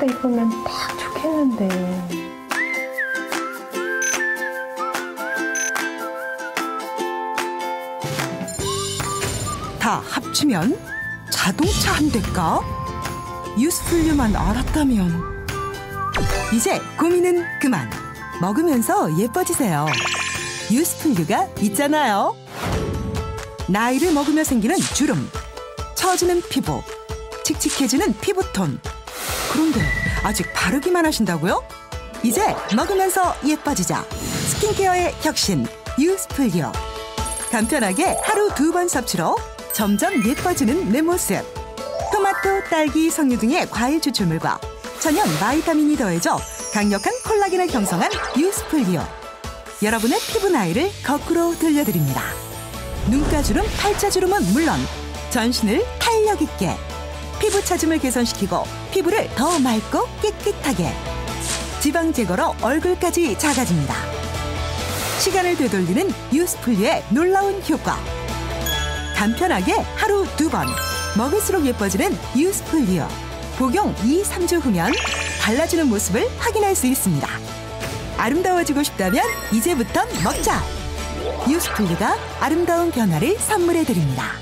주말에 입으면 딱 좋겠는데. 다 합치면 자동차 한 대가? 유스풀류만 알았다면. 이제 고민은 그만. 먹으면서 예뻐지세요. 유스풀류가 있잖아요. 나이를 먹으며 생기는 주름. 처지는 피부. 칙칙해지는 피부톤 그런데 아직 바르기만 하신다고요? 이제 먹으면서 예뻐지자 스킨케어의 혁신 유스풀류 간편하게 하루 두 번 섭취로 점점 예뻐지는 내 모습. 토마토, 딸기, 석류 등의 과일 추출물과 천연 바이타민이 더해져 강력한 콜라겐을 형성한 유스플리오. 여러분의 피부 나이를 거꾸로 들려드립니다. 눈가주름, 팔자주름은 물론 전신을 탄력 있게 피부 차짐을 개선시키고 피부를 더 맑고 깨끗하게 지방 제거로 얼굴까지 작아집니다. 시간을 되돌리는 유스플리의 놀라운 효과. 간편하게 하루 두 번 먹을수록 예뻐지는 유스플리어 복용 2, 3주 후면 달라지는 모습을 확인할 수 있습니다. 아름다워지고 싶다면 이제부터 먹자. 유스플리가 아름다운 변화를 선물해 드립니다.